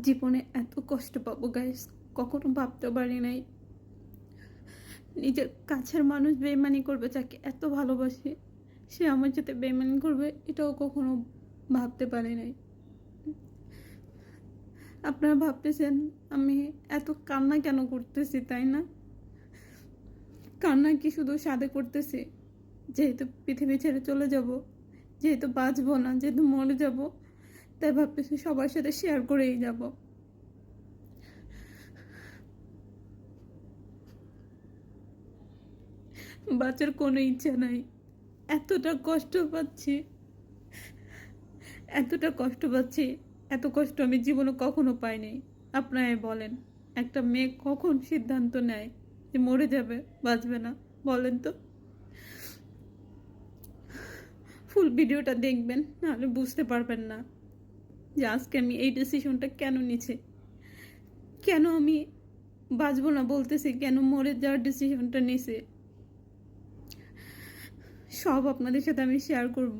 জীবনে এত কষ্ট পাবো গাইস কখনো ভাবতে পারি নাই। নিজের কাছের মানুষ বেমানি করবে, যাকে এত ভালোবাসে, সে আমার সাথে বেমানি করবে, এটাও কখনো ভাবতে পারি নাই। আপনারা ভাবতেছেন, আমি এত কান্না কেন করতেছি, তাই না? কান্না কি শুধু সাদে করতেছি? যেহেতু পৃথিবী ছেড়ে চলে যাব, যেহেতু বাঁচবো না, যেহেতু মরে যাব তাই ভাবতেছি সবার সাথে শেয়ার করেই যাব। বাঁচার কোনো ইচ্ছা নাই। এতটা কষ্ট পাচ্ছি। এতটা কষ্ট পাচ্ছি। এত কষ্ট আমি জীবনে কখনো পাইনি। আপনারাই বলেন, একটা মেয়ে কখন সিদ্ধান্ত নেয় যে মরে যাবে, বাঁচবে না? বলেন তো। ফুল ভিডিওটা দেখবেন, নাহলে বুঝতে পারবেন না। যে আজকে আমি এই ডিসিশনটা কেন নিছি? কেন আমি বাঁচবো না বলতেছি, কেন মরে যাওয়ার ডিসিশনটা নিছে? সব আপনাদের সাথে আমি শেয়ার করব।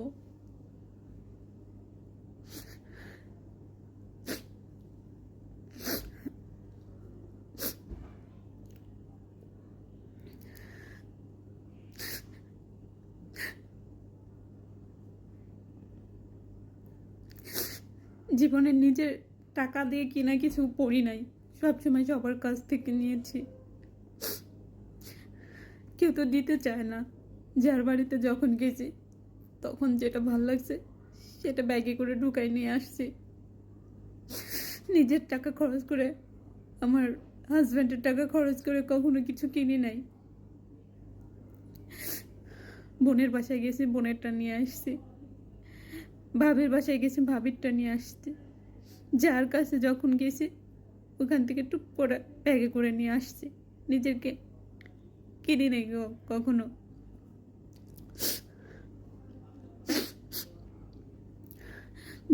জীবনে নিজের টাকা দিয়ে কিনা কিছু পড়ি নাই। সবসময় সবার কাছ থেকে নিয়েছি। কেউ তো দিতে চায় না। যার বাড়িতে যখন গেছি, তখন যেটা ভালো লাগছে, সেটা ব্যাগে করে ঢুকাই নিয়ে আসছি। নিজের টাকা খরচ করে, আমার হাজব্যান্ডের টাকা খরচ করে কখনো কিছু কিনি নাই। বোনের বাসায় গেছি, বোনেরটা নিয়ে আসছি। ভাবির বাসায় গেছি, ভাবিরটা নিয়ে আসছি। যার কাছে যখন গেছি, ওখান থেকে টুক করে ব্যাগে করে নিয়ে আসছি। নিজেকে কিনি নেই কখনো।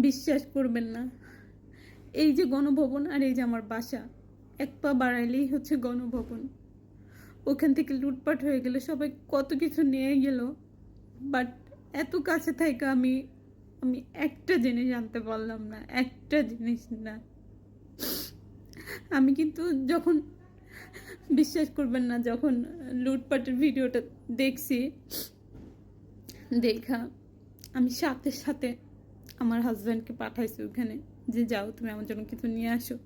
বিশ্বাস করবেন না। এই যে গণভবন আর এই যে আমার বাসা, এক পা বাড়াইলেই হচ্ছে গণভবন। ওখান থেকে লুটপাট হয়ে গেলে সবাই কত কিছু নিয়ে গেল বাট এত কাছে থেকে আমি আমি একটা জিনিস জানতে পারলাম না, একটা জিনিস না। আমি কিন্তু যখন, বিশ্বাস করবেন না, যখন লুটপাটের ভিডিওটা দেখছি, দেখা, আমি সাথে সাথে আমার হাজব্যান্ডকে পাঠাইছি ওখানে, যে যাও, তুমি আমার জন্য কিছু নিয়ে আসো।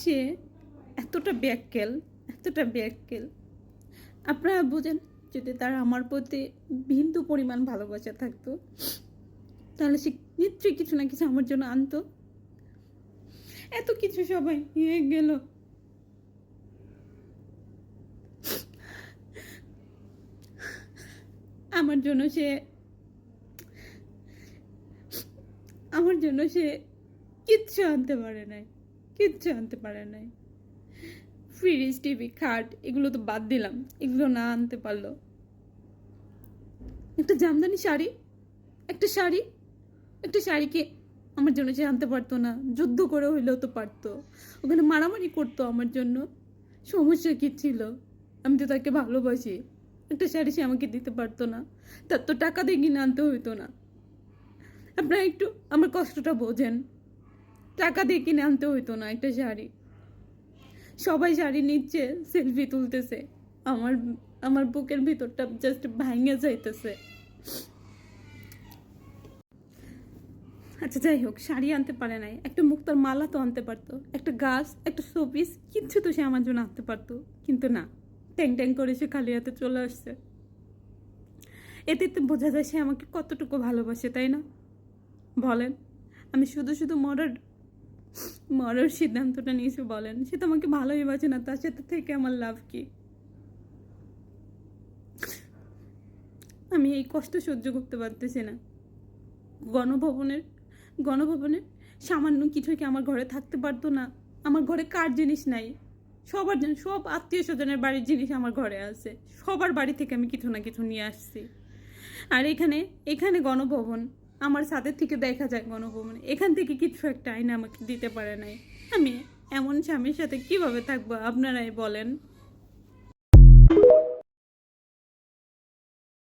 সে এতটা ব্যাককেল এতটা ব্যাককেল, আপনারা বোঝেন যদি তার আমার প্রতি বিন্দু পরিমাণ ভালোবাসা থাকতো, তাহলে সে নিশ্চয়ই কিছু না কিছু আমার জন্য আনতো। এত কিছু সবাই নিয়ে গেল। আমার জন্য সে, আমার জন্য সে কিচ্ছু আনতে পারে নাই, কিচ্ছু আনতে পারে নাই। ফ্রিজ টিভি খাট, এগুলো তো বাদ দিলাম। এগুলো না আনতে পারল। একটা জামদানি শাড়ি? একটা শাড়ি? একটা শাড়িকে আমার জন্য সে আনতে পারতো না? যুদ্ধ করে হইলেও তো পারতো। ওখানে মারামারি করতো আমার জন্য। সমস্যা কী ছিল? আমি তো তাকে ভালোবাসি। একটা শাড়ি সে আমাকে দিতে পারতো না। তার তো টাকা দিয়ে কিনে আনতে হইতো না। আপনারা একটু আমার কষ্টটা বোঝেন। টাকা দিয়ে কিনে আনতে হইতো না একটা শাড়ি। সবাই শাড়ি নিচ্ছে সেলফি তুলতেছে। আমার আমার বুকের ভিতরটা জাস্ট ভাঙে যাইতেছে। আচ্ছা যাই হোক, শাড়ি আনতে পারে নাই। একটা মুক্তার মালা তো আনতে পারতো, একটা গাছ, একটা শোপিস, কিচ্ছু তো সে আমার জন্য আনতে পারতো। কিন্তু না, ট্যাং ট্যাং করে সে খালি হাতে চলে আসছে। এতে তো বোঝা যায় সে আমাকে কতটুকু ভালোবাসে, তাই না? বলেন, আমি শুধু শুধু মরার মরার সিদ্ধান্তটা নিয়েছে বলেন। সে তো আমাকে ভালোই বাসে না, তার সাথে থেকে আমার লাভ কি? আমি এই কষ্ট সহ্য করতে পারতেছি না। গণভবনের গণভবনের সামান্য কিছু কি আমার ঘরে থাকতে পারতো না? আমার ঘরে কার জিনিস নাই? সবার সব আত্মীয় স্বজনের বাড়ির জিনিস আমার ঘরে আছে। সবার বাড়ি থেকে আমি কিছু না কিছু নিয়ে আসছি। আর এখানে এখানে গণভবন আমার সাথে থেকে দেখা যায় গণভবনে। এখান থেকে কিছু একটা আইন আমাকে দিতে পারে নাই। আমি এমন স্বামীর সাথে কীভাবে থাকব, আপনারাই বলেন।